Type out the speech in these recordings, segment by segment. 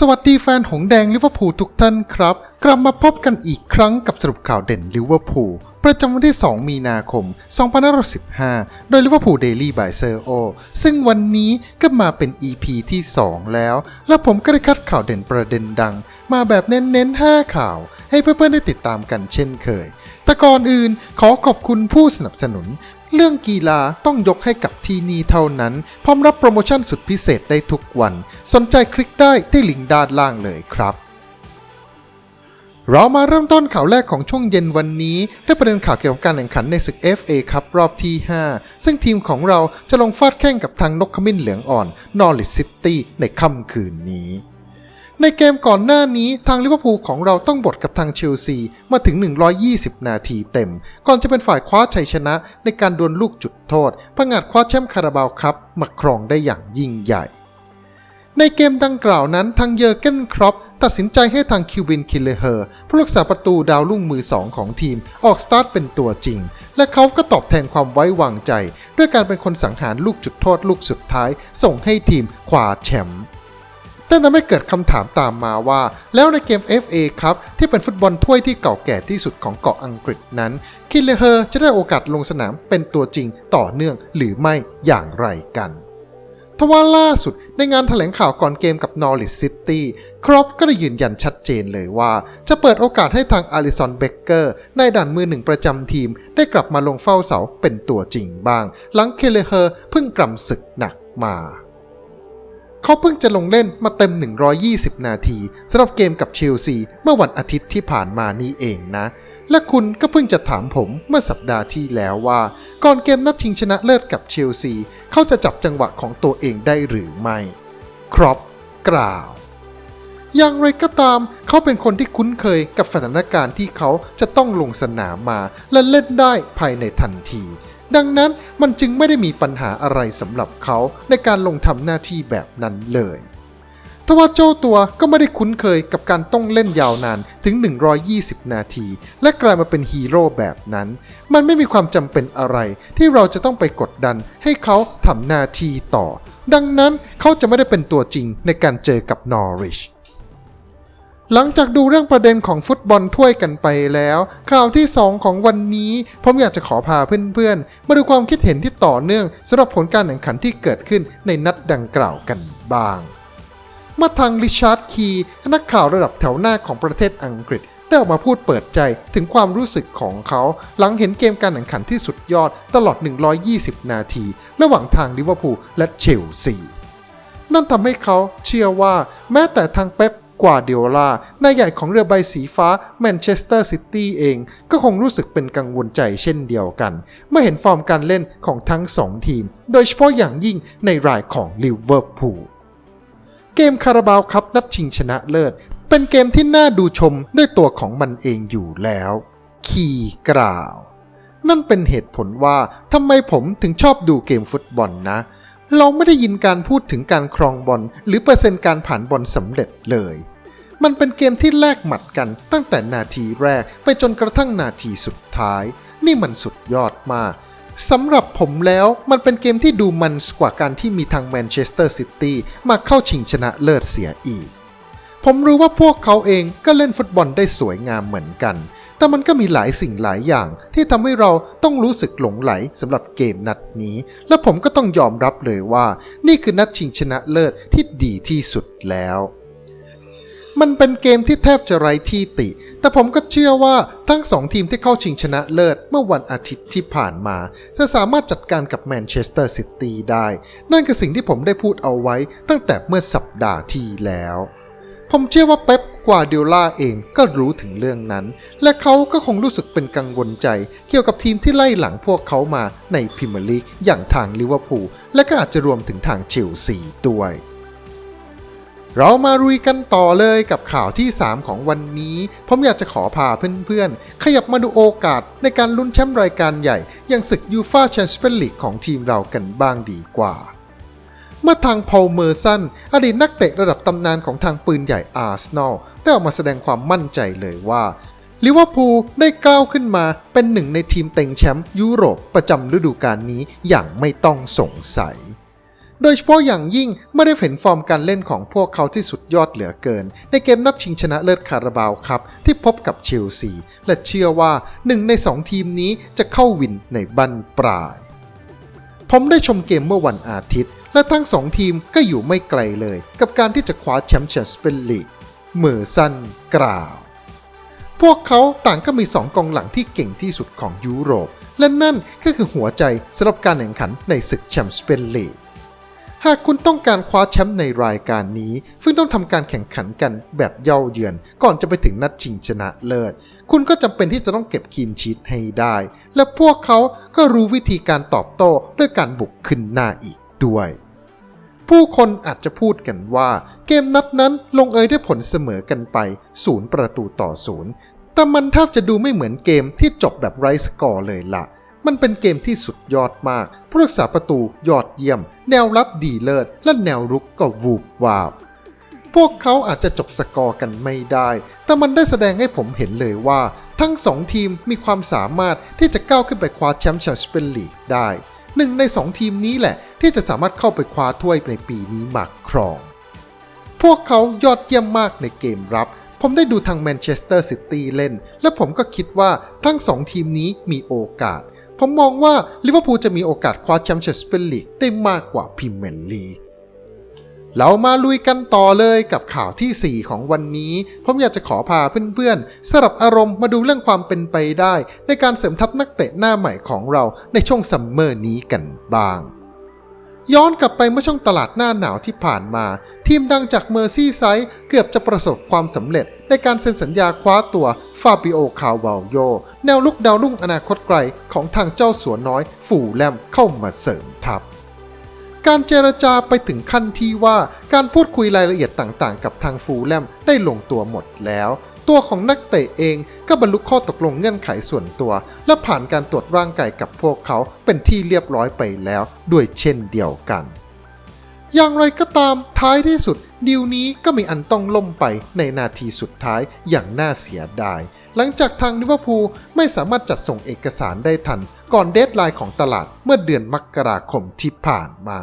สวัสดีแฟนหงแดงลิเวอร์พูลทุกท่านครับ กลับมาพบกันอีกครั้งกับสรุปข่าวเด่นลิเวอร์พูลประจำวันที่ 2 มีนาคม 2515 โดยลิเวอร์พูลเดลี่บายเซอร์โอซึ่งวันนี้ก็มาเป็น EP ที่ 2 แล้ว และผมก็ได้คัดข่าวเด่นประเด็นดัง มาแบบเน้นๆ 5 ข่าว ให้เพื่อนๆ ได้ติดตามกันเช่นเคยแต่ก่อนอื่นขอขอบคุณผู้สนับสนุน เรื่องกีฬาต้องยกให้กับที่นี่เท่านั้น พร้อมรับโปรโมชั่นสุดพิเศษได้ทุกวัน สนใจคลิกได้ที่ลิงก์ด้านล่างเลยครับ เรามาเริ่มต้นข่าวแรกของช่วงเย็นวันนี้ด้วยประเด็นข่าวเกี่ยวกับการแข่งขันในศึก FA ครับรอบที่ 5 ซึ่งทีมของเราจะลงฟาดแข่งกับทางนกขมิ้นเหลืองอ่อนนอริสซิตี้ในค่ำคืนนี้ ในเกมก่อนหน้านี้ทางลิเวอร์พูลของเราต้องบทกับทางเชลซีมาถึง 120 นาทีเต็ม ก่อนจะเป็นฝ่ายคว้าชัยชนะในการดวลลูกจุดโทษผงาดคว้าแชมป์คาราบาวครับมาครองได้อย่างยิ่งใหญ่ ในเกมดังกล่าวนั้นทางเยอร์เกนครอปตัดสินใจให้ทางคิวินคิลเลเฮอร์ผู้รักษาประตูดาวรุ่งมือสองของทีม ออกสตาร์ทเป็นตัวจริง และเขาก็ตอบแทนความไว้วางใจ ด้วยการเป็นคนสังหารลูกจุดโทษลูกสุดท้าย ส่งให้ทีมคว้าแชมป์ แต่นั้นไม่เกิดคำถามตามมาว่า แล้วในเกม FA ครับที่เป็นฟุตบอลถ้วยที่เก่าแก่ที่สุดของเกาะอังกฤษนั้น คิลเลเฮอร์จะได้โอกาสลงสนามเป็นตัวจริงต่อเนื่องหรือไม่อย่างไรกันทว่าล่าสุดในงานถแถลงข่าวก่อนเกมกับนอริสซิตี้ครอปก็ได้ยืนยันชัดเจนเลยว่า จะเปิดโอกาสให้ทางอาริสันเบเกอร์ในด่านมือหนึ่งประจำทีม ได้กลับมาลงเฝ้าเสาเป็นตัวจริงบ้าง หลังเคเลเฮอร์เพิ่งกล่ำศึกหนักมา เขาเพิ่งจะลงเล่นมาเต็ม 120 นาทีสำหรับเกมกับเชลซีเมื่อวันอาทิตย์ที่ผ่านมานี้เองนะ และคุณก็เพิ่งจะถามผมเมื่อสัปดาห์ที่แล้วว่า ก่อนเกมนัดชิงชนะเลิศกับเชลซีเขาจะจับจังหวะของตัวเองได้หรือไม่ ครอปกล่าว อย่างไรก็ตาม เขาเป็นคนที่คุ้นเคยกับสถานการณ์ที่เขาจะต้องลงสนามมาและเล่นได้ภายในทันที ดังนั้นมันจึงไม่ได้มีปัญหาอะไรสำหรับเขาในการลงทำหน้าที่แบบนั้นเลยทว่าเจ้าตัวก็ไม่ได้คุ้นเคยกับการต้องเล่นยาวนานถึง 120 นาที และกลายมาเป็นฮีโร่แบบนั้น มันไม่มีความจำเป็นอะไรที่เราจะต้องไปกดดันให้เขาทำหน้าที่ต่อ ดังนั้นเขาจะไม่ได้เป็นตัวจริงในการเจอกับนอริช หลังจากดูเรื่องประเด็นของฟุตบอลถ้วยกันไปแล้ว ข่าวที่ 2 ของวันนี้ ผมอยากจะขอพาเพื่อนๆ มาดูความคิดเห็นที่ต่อเนื่องสำหรับผลการแข่งขันที่เกิดขึ้นในนัดดังกล่าวกันบ้างมื่อทางริชาร์ดคีนักข่าวระดับแถวหน้าของประเทศอังกฤษ ได้ออกมาพูดเปิดใจถึงความรู้สึกของเขา หลังเห็นเกมการแข่งขันที่สุดยอดตลอด 120 นาที ระหว่างทางลิเวอร์พูลและเชลซีนั่นทำให้เขาเชื่อว่าแม้แต่ทางเป๊ป กวาเดียลานายใหญ่ของเรือใบสีฟ้าแมนเชสเตอร์ซิตี้เอง ก็คงรู้สึกเป็นกังวลใจเช่นเดียวกัน เมื่อเห็นฟอร์มการเล่นของทั้งสองทีม โดยเฉพาะอย่างยิ่งในรายของลิเวอร์พูลเกมคาราบาวครับนัดชิงชนะเลิศ เป็นเกมที่น่าดูชมด้วยตัวของมันเองอยู่แล้ว คีกล่าว นั่นเป็นเหตุผลว่าทำไมผมถึงชอบดูเกมฟุตบอลนะเเราไม่ได้ยินการพูดถึงการครองบอลหรือเปอร์เซ็นต์การผ่านบอลสำเร็จเลย มันเป็นเกมที่แลกหมัดกันตั้งแต่นาทีแรกไปจนกระทั่งนาทีสุดท้าย นี่มันสุดยอดมากสำหรับผมแล้วมันเป็นเกมที่ดูมันกว่าการที่มีทางแมนเชสเตอร์ซิตี้มาเข้าชิงชนะเลิศเสียอีก ผมรู้ว่าพวกเขาเองก็เล่นฟุตบอลได้สวยงามเหมือนกัน แต่มันก็มีหลายสิ่งหลายอย่างที่ทำให้เราต้องรู้สึกหลงไหลสำหรับเกมนัดนี้ และผมก็ต้องยอมรับเลยว่า นี่คือนัดชิงชนะเลิศที่ดีที่สุดแล้วมันเป็นเกมที่แทบจะไร้ที่ติ แต่ผมก็เชื่อว่าทั้งสองทีมที่เข้าชิงชนะเลิศเมื่อวันอาทิตย์ที่ผ่านมา จะสามารถจัดการกับแมนเชสเตอร์ซิตี้ได้ นั่นคือสิ่งที่ผมได้พูดเอาไว้ตั้งแต่เมื่อสัปดาห์ที่แล้ว ผมเชื่อว่าเป๊ป กวาเดียล่าเองก็รู้ถึงเรื่องนั้น และเขาก็คงรู้สึกเป็นกังวลใจ เกี่ยวกับทีมที่ไล่หลังพวกเขามาในพรีเมียร์ลีกอย่างทางลิเวอร์พูลและก็อาจจะรวมถึงทางเชลซีด้วยเรามารุยกันต่อเลยกับข่าวที่ 3 ของวันนี้ ผมอยากจะขอพาเพื่อนๆ ขยับมาดูโอกาสในการลุ้นแชมป์รายการใหญ่ อย่างศึกยูฟาแชมเปี้ยนลีกของทีมเรากันบ้างดีกว่า เมื่อทางพอลเมอร์สันอดีตนักเตะระดับตำนานของทางปืนใหญ่อาร์เซนอลได้ออกมาแสดงความมั่นใจเลยว่าลิเวอร์พูลได้ก้าวขึ้นมาเป็นหนึ่งในทีมเต็งแชมป์ยุโรปประจำฤดูกาลนี้อย่างไม่ต้องสงสัย โดยเฉพาะอย่างยิ่งไม่ได้เห็นฟอร์มการเล่นของพวกเขาที่สุดยอดเหลือเกิน ในเกมนัดชิงชนะเลิศคาราบาวครับ ที่พบกับเชลซี และเชื่อว่าหนึ่งในสองทีมนี้จะเข้าวินในบั้นปลาย ผมได้ชมเกมเมื่อวันอาทิตย์ และทั้งสองทีมก็อยู่ไม่ไกลเลย กับการที่จะคว้าแชมป์แชมเปี้ยนลีกเมอร์สันกล่าว พวกเขาต่างก็มีสองกองหลังที่เก่งที่สุดของยุโรป และนั่นก็คือหัวใจสำหรับการแข่งขันในศึกแชมเปี้ยนลีกหากคุณต้องการคว้าแชมป์ในรายการนี้ซึ่งต้องทำการแข่งขันกันแบบเย่าเยือน ก่อนจะไปถึงนัดชิงชนะเลิศ คุณก็จำเป็นที่จะต้องเก็บคีนชีตให้ได้ และพวกเขาก็รู้วิธีการตอบโต้ด้วยการบุกขึ้นหน้าอีกด้วย ผู้คนอาจจะพูดกันว่า เกมนัดนั้นลงเอยด้วยผลเสมอกันไปศูนย์ประตูต่อศูนย์แต่มันแทบจะดูไม่เหมือนเกมที่จบแบบไร้สกอร์เลยละมันเป็นเกมที่สุดยอดมาก ผู้รักษาประตูยอดเยี่ยม แนวรับดีเลิศ และแนวรุกก็วูบวาบ พวกเขาอาจจะจบสกอร์กันไม่ได้ แต่มันได้แสดงให้ผมเห็นเลยว่า ทั้งสองทีมมีความสามารถที่จะก้าวขึ้นไปคว้าแชมป์แชมเปี้ยนลีกได้ หนึ่งในสองทีมนี้แหละ ที่จะสามารถเข้าไปคว้าถ้วยในปีนี้มาครอง พวกเขายอดเยี่ยมมากในเกมรับ ผมได้ดูทางแมนเชสเตอร์ซิตี้เล่น และผมก็คิดว่าทั้งสองทีมนี้มีโอกาส ผมมองว่าลิเวอร์พูลจะมีโอกาสคว้าแชมเปี้ยนส์ลีกได้มากกว่าพรีเมียร์ลีก เรามาลุยกันต่อเลยกับข่าวทีสี่ 4 ของวันนี้ ผมอยากจะขอพาเพื่อนๆสลับอารมณ์มาดูเรื่องความเป็นไปได้ ในการเสริมทัพนักเตะหน้าใหม่ของเราในช่วงซัมเมอร์นี้กันบ้าง ย้อนกลับไปเมื่อช่วงตลาดหน้าหนาวที่ผ่านมา ทีมดังจากเมอร์ซี่ไซด์เกือบจะประสบความสำเร็จ ในการเซ็นสัญญาคว้าตัวฟาบิโอ คาวาโย แนวลุกดาวรุ่งอนาคตไกลของทางเจ้าสัวน้อย ฝูแลมเข้ามาเสริมทัพ การเจรจาไปถึงขั้นที่ว่าการพูดคุยรายละเอียดต่างๆ กับทางฟูแลมได้ลงตัวหมดแล้ว ตัวของนักเตะเองก็บรรลุข้อตกลงเงื่อนไขส่วนตัว และผ่านการตรวจร่างกายกับพวกเขาเป็นที่เรียบร้อยไปแล้ว ด้วยเช่นเดียวกัน อย่างไรก็ตามท้ายที่สุดดีลนี้ก็มีอันต้องล่มไปในนาทีสุดท้ายอย่างน่าเสียดาย หลังจากทางลิเวอร์พูลไม่สามารถจัดส่งเอกสารได้ทัน ก่อนเดทไลน์ของตลาดเมื่อเดือนมกราคมที่ผ่านมา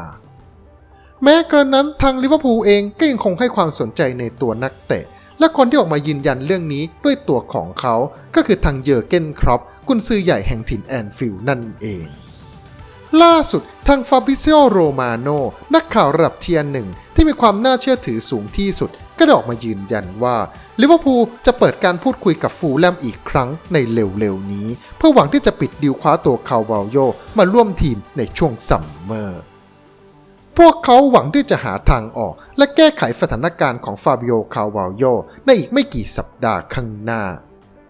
แม้กระนั้นทางลิเวอร์พูลเองก็ยังคงให้ความสนใจในตัวนักเตะ และคนที่ออกมายืนยันเรื่องนี้ด้วยตัวของเขา ก็คือทางเยอร์เกนครอปกุนซือใหญ่แห่งถิ่นแอนฟิลด์นั่นเองล่าสุดทางฟาบิเซโอโรมาโนนักข่าวระดับเทียร์หนึ่งที่มีความน่าเชื่อถือสูงที่สุด ก็ได้ออกมายืนยันว่าลิเวอร์พูลจะเปิดการพูดคุยกับฟูลแลมอีกครั้งในเร็วๆนี้ เพื่อหวังที่จะปิดดีลคว้าตัวคาวาลโยมาร่วมทีมในช่วงซัมเมอร์พวกเขาหวังที่จะหาทางออก และแก้ไขสถานการณ์ของฟาบิโอคาวาลโยในอีกไม่กี่สัปดาห์ข้างหน้า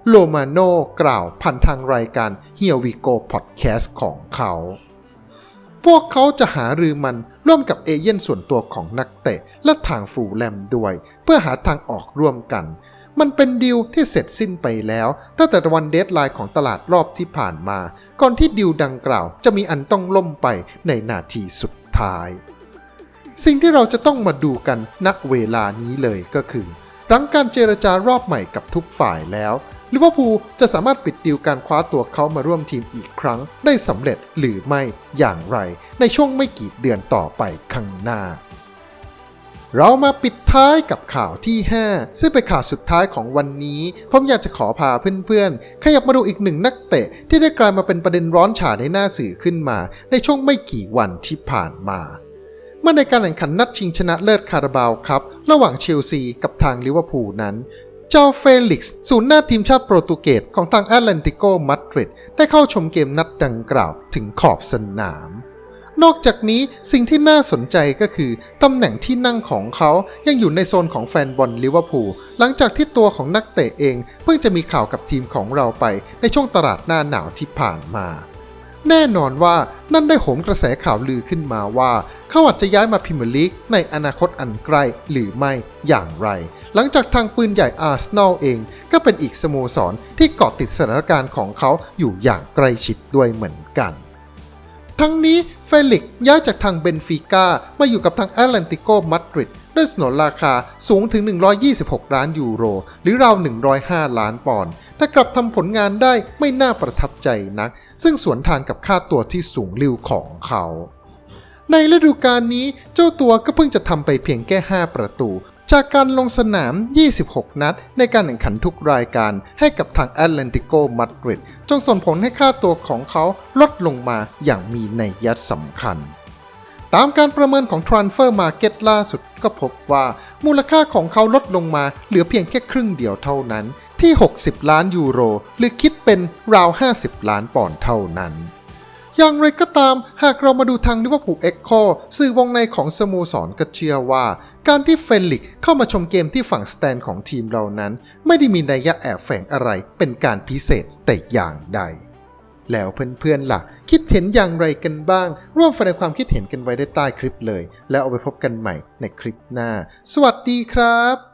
โลมาโนกล่าวผ่านทางรายการ Here We Go Podcast ของเขา พวกเขาจะหารือมันร่วมกับเอเย่นส่วนตัวของนักเตะ และทางฟูแลมด้วย เพื่อหาทางออกร่วมกัน มันเป็นดีลที่เสร็จสิ้นไปแล้วตั้งแต่วันเดทไลน์ของตลาดรอบที่ผ่านมา ก่อนที่ดีลดังกล่าวจะมีอันต้องล่มไปในนาทีสุดท้าย สิ่งที่เราจะต้องมาดูกันณเวลานี้เลยก็คือ หลังการเจรจารอบใหม่กับทุกฝ่ายแล้ว ลิเวอร์พูลจะสามารถปิดดีลการคว้าตัวเขามาร่วมทีมอีกครั้ง ได้สำเร็จหรือไม่อย่างไร ในช่วงไม่กี่เดือนต่อไปข้างหน้า เรามาปิดท้ายกับข่าวที่ 5 ซึ่งเป็นข่าวสุดท้ายของวันนี้ ผมอยากจะขอพาเพื่อนๆ ขยับมาดูอีกหนึ่งนักเตะ ที่ได้กลายมาเป็นประเด็นร้อนฉาในหน้าสื่อขึ้นมา ในช่วงไม่กี่วันที่ผ่านมาเมื่อในการแข่งขันนัดชิงชนะเลิศคาราบาวครับ ระหว่างเชลซีกับทางลิเวอร์พูลนั้น เจ้าเฟลิกซ์ศูนย์หน้าทีมชาติโปรตุเกสของทางแอตแลนติโกมาดริดได้เข้าชมเกมนัดดังกล่าวถึงขอบสนาม นอกจากนี้สิ่งที่น่าสนใจก็คือ ตำแหน่งที่นั่งของเขายังอยู่ในโซนของแฟนบอลลิเวอร์พูลหลังจากที่ตัวของนักเตะเอง เพิ่งจะมีข่าวกับทีมของเราไปในช่วงตลาดหน้าหนาวที่ผ่านมาแน่นอนว่านั่นได้โหมกระแสข่าวลือขึ้นมาว่า เขาอาจจะย้ายมาพรีเมียร์ลีกในอนาคตอันใกล้หรือไม่อย่างไร หลังจากทางปืนใหญ่อาร์เซนอลเอง ก็เป็นอีกสโมสรที่เกาะติดสถานการณ์ของเขาอยู่อย่างใกล้ชิดด้วยเหมือนกัน ทั้งนี้เฟลิกย้ายจากทางเบนฟิก้ามาอยู่กับทางแอตแลนติโกมาดริดด้วยสนนราคาสูงถึง 126 ล้านยูโร หรือราว 105 ล้านปอนด์ แต่กลับทำผลงานได้ไม่น่าประทับใจนัก ซึ่งสวนทางกับค่าตัวที่สูงลิ่วของเขา ในฤดูกาลนี้เจ้าตัวก็เพิ่งจะทำไปเพียงแค่ 5 ประตู จากการลงสนาม 26 นัด ในการแข่งขันทุกรายการให้กับทางแอตแลนติโกมาดริดจงส่งผลให้ค่าตัวของเขาลดลงมาอย่างมีนัยยะสำคัญตามการประเมินของ Transfer Market ล่าสุดก็พบว่ามูลค่าของเขาลดลงมาเหลือเพียงแค่ครึ่งเดียวเท่านั้นที่ 60 ล้านยูโร หรือคิดเป็นราว 50 ล้านปอนด์เท่านั้น อย่างไรก็ตาม หากเรามาดูทางลิเวอร์พูลเอ็กโคสื่อวงในของสโมสรก็เชื่อว่า การที่เฟลิกเข้ามาชมเกมที่ฝั่งสแตนของทีมเรานั้น ไม่ได้มีนัยยะแอบแฝงอะไรเป็นการพิเศษแต่อย่างใด แล้วเพื่อนๆล่ะ คิดเห็นอย่างไรกันบ้าง ร่วมแสดงความคิดเห็นกันไว้ได้ใต้คลิปเลย แล้วเอาไปพบกันใหม่ในคลิปหน้า สวัสดีครับ